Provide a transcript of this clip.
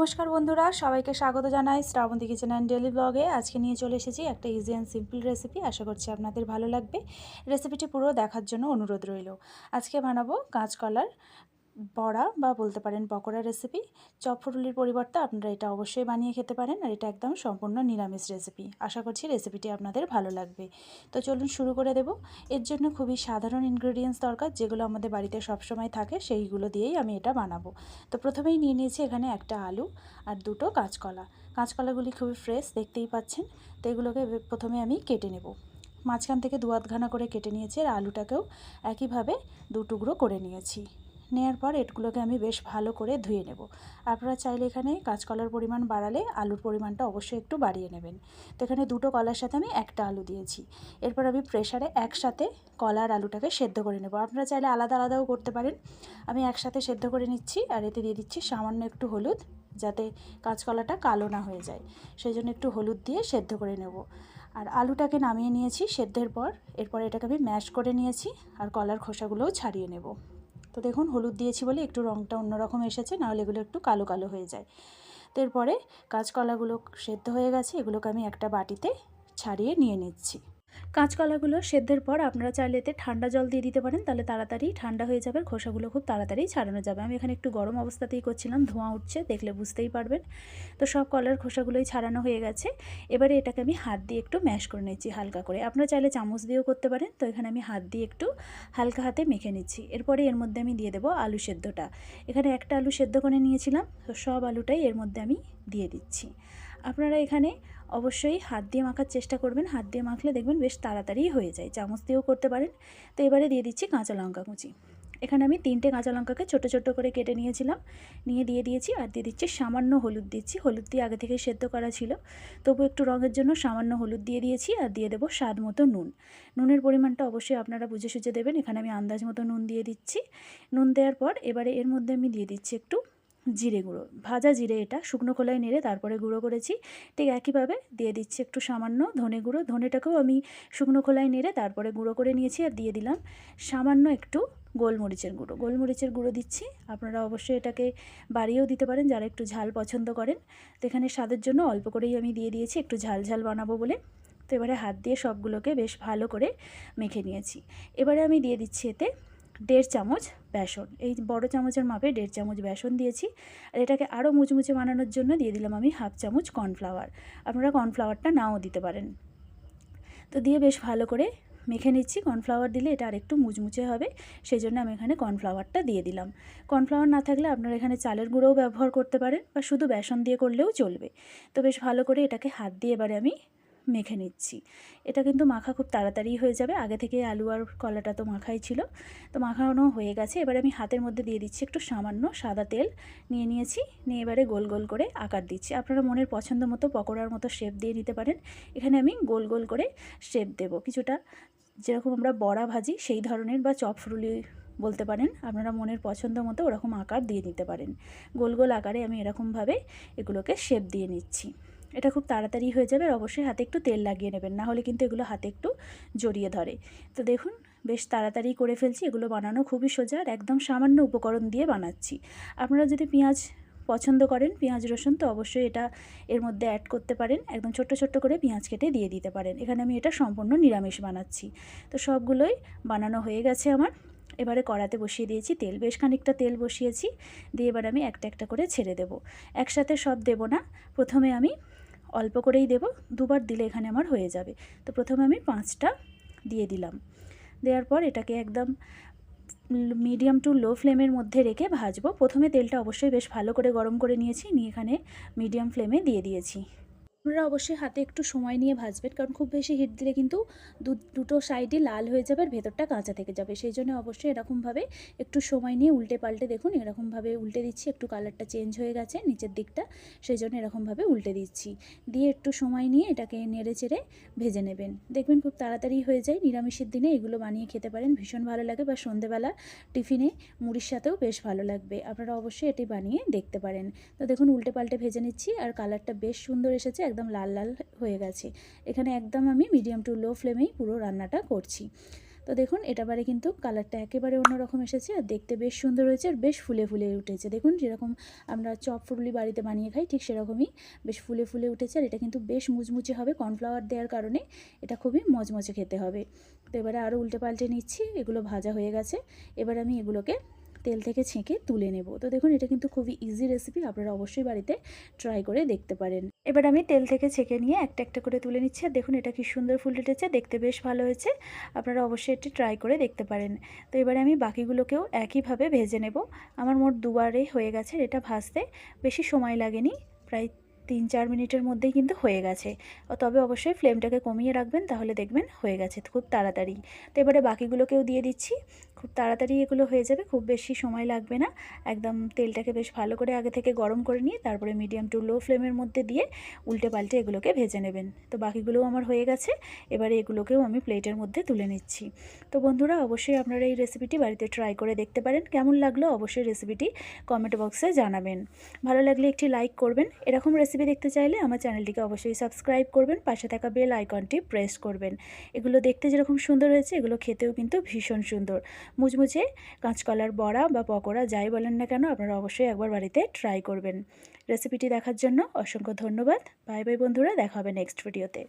নমস্কার বন্ধুরা, সবাইকে স্বাগত জানাই শ্রাবন্তী কিচেন অ্যান্ড ডেলি ব্লগে আজকে নিয়ে চলে এসেছি একটা ইজি অ্যান্ড সিম্পল রেসিপি আশা করছি আপনাদের ভালো লাগবে। রেসিপিটি পুরো দেখার জন্য অনুরোধ রইল। আজকে বানাবো কাঁচকলার বড়া বা বলতে পারেন পকোড়া রেসিপি চপফুটুলির পরিবর্তে আপনারা এটা অবশ্যই বানিয়ে খেতে পারেন আর এটা একদম সম্পূর্ণ নিরামিষ রেসিপি আশা করছি রেসিপিটি আপনাদের ভালো লাগবে। তো চলুন শুরু করে দেব। এর জন্য খুবই সাধারণ ইনগ্রেডিয়েন্টস দরকার, যেগুলো আমাদের বাড়িতে সবসময় থাকে, সেইগুলো দিয়েই আমি এটা বানাবো। তো প্রথমেই নিয়ে নিয়েছি এখানে একটা আলু আর দুটো কাঁচকলা। কাঁচকলাগুলি খুবই ফ্রেশ দেখতেই পাচ্ছেন। তো এগুলোকে প্রথমে আমি কেটে নেব। মাঝখান থেকে দু আধখানা করে কেটে নিয়েছি আর আলুটাকেও একইভাবে দু টুকরো করে নিয়েছি। নেওয়ার পর এটগুলোকে আমি বেশ ভালো করে ধুয়ে নেব। আপনারা চাইলে এখানে কাঁচকলার পরিমাণ বাড়ালে আলুর পরিমাণটা অবশ্যই একটু বাড়িয়ে নেবেন। তো এখানে দুটো কলার সাথে আমি একটা আলু দিয়েছি। এরপর আমি প্রেশারে একসাথে কলা আর আলুটাকে সেদ্ধ করে নেব। আপনারা চাইলে আলাদা আলাদাও করতে পারেন। আমি একসাথে সেদ্ধ করে নিচ্ছি আর এতে দিয়ে দিচ্ছি সামান্য একটু হলুদ যাতে কাঁচকলাটা কালো না হয়ে যায়। সেই জন্য একটু হলুদ দিয়ে সেদ্ধ করে নেব। আর আলুটাকে নামিয়ে নিয়েছি সেদ্ধের পর। এরপর এটাকে আমি ম্যাশ করে নিয়েছি আর কলার খোসাগুলোও ছাড়িয়ে নেব। তো দেখুন, হলুদ দিয়েছি বলে একটু রঙটা অন্যরকম এসেছে, নাহলে এগুলো একটু কালো কালো হয়ে যায়। তো এরপরে কাঁচকলাগুলো সেদ্ধ হয়ে গেছে, এগুলোকে আমি একটা বাটিতে ছাড়িয়ে নিয়ে নিচ্ছি। কাঁচকলাগুলো সেদ্ধের পর আপনারা চাইলে এতে ঠান্ডা জল দিয়ে দিতে পারেন, তাহলে তাড়াতাড়ি ঠান্ডা হয়ে যাবে, খোসাগুলো খুব তাড়াতাড়ি ছাড়ানো যাবে। আমি এখানে একটু গরম অবস্থাতেই করছিলাম, ধোঁয়া উঠছে, দেখলে বুঝতেই পারবেন। তো সব কলার খোসাগুলোই ছাড়ানো হয়ে গেছে। এবারে এটাকে আমি হাত দিয়ে একটু ম্যাশ করে নিচ্ছি হালকা করে। আপনারা চাইলে চামচ দিয়েও করতে পারেন, তো এখানে আমি হাত দিয়ে একটু হালকা হাতে মেখে নিচ্ছি। এরপরে এর মধ্যে আমি দিয়ে দেবো আলু সেদ্ধটা। এখানে একটা আলু সেদ্ধ করে নিয়েছিলাম, তো সব আলুটাই এর মধ্যে আমি দিয়ে দিচ্ছি। আপনারা এখানে অবশ্যই হাত দিয়ে মাখার চেষ্টা করবেন। হাত দিয়ে মাখলে দেখবেন বেশ তাড়াতাড়ি হয়ে যায়। চামচ দিয়েও করতে পারেন। তো এবারে দিয়ে দিচ্ছি কাঁচা লঙ্কা কুচি। এখানে আমি তিনটে কাঁচা লঙ্কাকে ছোটো ছোটো করে কেটে নিয়েছিলাম। নিয়ে দিয়ে দিয়েছি আর দিয়ে দিচ্ছি সামান্য হলুদ দিচ্ছি। হলুদ দিয়ে আগে থেকে সেদ্ধ করা ছিল। তবু একটু রঙের জন্য সামান্য হলুদ দিয়ে দিয়েছি আর দিয়ে দেবো স্বাদ মতো নুন। নুনের পরিমাণটা অবশ্যই আপনারা বুঝে সুঝে দেবেন। এখানে আমি আন্দাজ মতো নুন দিয়ে দিচ্ছি। নুন দেওয়ার পর এবারে এর মধ্যে আমি দিয়ে দিচ্ছি একটু জিরে গুঁড়ো। ভাজা জিরে এটা, শুকনো খোলায় নেড়ে তারপরে গুঁড়ো করেছি। ঠিক একইভাবে দিয়ে দিচ্ছি একটু সামান্য ধনে গুঁড়ো। ধনেটাকেও আমি শুকনো খোলায় নেড়ে তারপরে গুঁড়ো করে নিয়েছি আর দিয়ে দিলাম সামান্য একটু গোলমরিচের গুঁড়ো। গোলমরিচের গুঁড়ো দিচ্ছি। আপনারা অবশ্যই এটাকে বাড়িয়েও দিতে পারেন, যারা একটু ঝাল পছন্দ করেন। তো এখানে স্বাদের জন্য অল্প করেই আমি দিয়ে দিয়েছি, একটু ঝাল ঝাল বানাবো বলে। তো এবারে হাত দিয়ে সবগুলোকে বেশ ভালো করে মেখে নিয়েছি। এবারে আমি দিয়ে দিচ্ছি এতে দেড় চামচ বেসন। এই বড় চামচের মাপে দেড় চামচ বেসন দিয়েছি। আর এটাকে আরও মুচমুচে বানানোর জন্য দিয়ে দিলাম আমি হাফ চামচ কর্নফ্লাওয়ার। আপনারা কর্নফ্লাওয়ারটা নাও দিতে পারেন। তো দিয়ে বেশ ভালো করে মেখে নিচ্ছি। কর্নফ্লাওয়ার দিলে এটা আরেকটু মুচমুচে হবে। সেই জন্য আমি এখানে কর্নফ্লাওয়ারটা দিয়ে দিলাম। কর্নফ্লাওয়ার না থাকলে আপনারা এখানে চালের গুঁড়োও ব্যবহার করতে পারেন বা শুধু বেসন দিয়ে করলেও চলবে। তো বেশ ভালো করে এটাকে হাত দিয়ে এবারে আমি মেখে নিচ্ছি। এটা কিন্তু মাখা খুব তাড়াতাড়ি হয়ে যাবে। আগে থেকে আলু আর কলাটা তো মাখাই ছিল। তো মাখানো হয়ে গেছে। এবারে আমি হাতের মধ্যে দিয়ে দিচ্ছি একটু সামান্য সাদা তেল। নিয়ে নিয়েছি। নিয়ে এবারে গোল গোল করে আকার দিচ্ছি। আপনারা মনের পছন্দ মতো পকোড়ার মতো শেপ দিয়ে নিতে পারেন। এখানে আমি গোল গোল করে শেপ দেব। কিছুটা যেরকম আমরা বড়া ভাজি, সেই ধরনের বা চপ বলতে পারেন। আপনারা মনের পছন্দ মতো ওরকম আকার দিয়ে নিতে পারেন। গোল গোল আকারে আমি এরকমভাবে এগুলোকে শেপ দিয়ে নিচ্ছি। এটা খুব তাড়াতাড়ি হয়ে যাবে আর অবশ্যই হাতে একটু তেল লাগিয়ে নেবেন। না হলে কিন্তু এগুলো হাতে একটু জড়িয়ে ধরে। তো দেখুন, বেশ তাড়াতাড়ি করে ফেলছি। এগুলো বানানো খুবই সোজা আর একদম সামান্য উপকরণ দিয়ে বানাচ্ছি। আপনারা যদি পেঁয়াজ পছন্দ করেন, পেঁয়াজ, রসুন, তো অবশ্যই এটা এর মধ্যে অ্যাড করতে পারেন। একদম ছোট্ট ছোট্ট করে পেঁয়াজ কেটে দিয়ে দিতে পারেন। এখানে আমি এটা সম্পূর্ণ নিরামিষ বানাচ্ছি। তো সবগুলোই বানানো হয়ে গেছে আমার। এবারে কড়াতে বসিয়ে দিয়েছি তেল। বেশ খানিকটা তেল বসিয়েছি। দিয়ে এবার আমি একটা একটা করে ছেড়ে দেব। একসাথে সব দেব না। প্রথমে আমি অল্প করেই দেব, দুবার দিলে এখানে আমার হয়ে যাবে। তো প্রথমে আমি পাঁচটা দিয়ে দিলাম। দেওয়ার পর এটাকে একদম মিডিয়াম টু লো ফ্লেমের মধ্যে রেখে ভাজবো। প্রথমে তেলটা অবশ্যই বেশ ভালো করে গরম করে নিয়েছি, নিয়ে এখানে মিডিয়াম ফ্লেমে দিয়ে দিয়েছি। আপনারা অবশ্যই হাতে একটু সময় নিয়ে ভাজবেন কারণ খুব বেশি হিট দিলে কিন্তু দুটো সাইডই লাল হয়ে যাবে আর ভেতরটা কাঁচা থেকে যাবে। সেই জন্য অবশ্যই এরকমভাবে একটু সময় নিয়ে উল্টে পাল্টে দেখুন, এরকমভাবে উল্টে দিচ্ছি, একটু কালারটা চেঞ্জ হয়ে গেছে নিচের দিকটা, সেই জন্য এরকমভাবে উল্টে দিচ্ছি। দিয়ে একটু সময় নিয়ে এটাকে নেড়ে চেড়ে ভেজে নেবেন। দেখবেন খুব তাড়াতাড়ি হয়ে যায়, নিরামিষের দিনে এগুলো বানিয়ে খেতে পারেন, ভীষণ ভালো লাগে বা সন্ধেবেলা টিফিনে মুড়ির সাথেও বেশ ভালো লাগবে। আপনারা অবশ্যই এটি বানিয়ে দেখতে পারেন। তো দেখুন উল্টে পাল্টে ভেজে নিচ্ছি আর কালারটা বেশ সুন্দর এসেছে একদম লাল লাল হয়ে গেছে। এখানে একদম আমি মিডিয়াম টু লো ফ্লেমেই পুরো রান্নাটা করছি। তো দেখুন এটাবারে কিন্তু কালারটা একেবারে অন্যরকম এসেছে আর দেখতে বেশ সুন্দর হয়েছে আর বেশ ফুলে ফুলে উঠেছে। দেখুন, যেরকম আমরা চপ ফুললি বাড়িতে বানিয়ে খাই, ঠিক সেরকমই বেশ ফুলে ফুলে উঠেছে আর এটা কিন্তু বেশ মুচমুচে হবে কর্নফ্লাওয়ার দেওয়ার কারণে এটা খুবই মজমজে খেতে হবে। তো এবারে আরও উল্টে পাল্টে নিচ্ছি, এগুলো ভাজা হয়ে গেছে। এবার আমি এগুলোকে তেল থেকে ছেঁকে তুলে নেব। তো দেখুন, এটা কিন্তু খুবই ইজি রেসিপি আপনারা অবশ্যই বাড়িতে ট্রাই করে দেখতে পারেন। এবার আমি তেল থেকে ছেঁকে নিয়ে একটা একটা করে তুলে নিচ্ছি, আর দেখুন, এটা কি সুন্দর ফুল উঠেছে, দেখতে বেশ ভালো হয়েছে। আপনারা অবশ্যই এটি ট্রাই করে দেখতে পারেন। তো এবারে আমি বাকিগুলোকেও একইভাবে ভেজে নেব। আমার মোট দুবারে হয়ে গেছে এটা ভাজতে বেশি সময় লাগেনি, প্রায় তিন চার মিনিটের মধ্যেই কিন্তু হয়ে গেছে। তবে অবশ্যই ফ্লেমটাকে কমিয়ে রাখবেন, তাহলে দেখবেন হয়ে গেছে খুব তাড়াতাড়ি। তো এবারে বাকিগুলোকেও দিয়ে দিচ্ছি। খুব তাড়াতাড়ি এগুলো হয়ে যাবে, খুব বেশি সময় লাগবে না। একদম তেলটাকে বেশ ভালো করে আগে থেকে গরম করে নিয়ে, তারপরে মিডিয়াম টু লো ফ্লেমের মধ্যে দিয়ে উল্টে পাল্টে এগুলোকে ভেজে নেবেন। তো বাকিগুলোও আমার হয়ে গেছে, এবারে এগুলোকেও আমি প্লেটের মধ্যে তুলে নিচ্ছি। তো বন্ধুরা, অবশ্যই আপনারা এই রেসিপিটি বাড়িতে ট্রাই করে দেখতে পারেন। কেমন লাগল অবশ্যই রেসিপিটি কমেন্ট বক্সে জানাবেন। ভালো লাগলে একটি লাইক করবেন। এরকম রেসিপি দেখতে চাইলে আমার চ্যানেলটিকে অবশ্যই সাবস্ক্রাইব করবেন, পাশে থাকা বেল আইকনটি প্রেস করবেন। এগুলো দেখতে যেরকম সুন্দর হয়েছে, এগুলো খেতেও কিন্তু ভীষণ সুন্দর। মুচমুচে কাঁচকলার বড়া বা পকোড়া যাই বলেন না কেন আপনারা অবশ্যই একবার বাড়িতে ট্রাই করবেন। রেসিপিটি দেখার জন্য অসংখ্য ধন্যবাদ। বাই বাই বন্ধুরা, দেখা হবে নেক্সট ভিডিওতে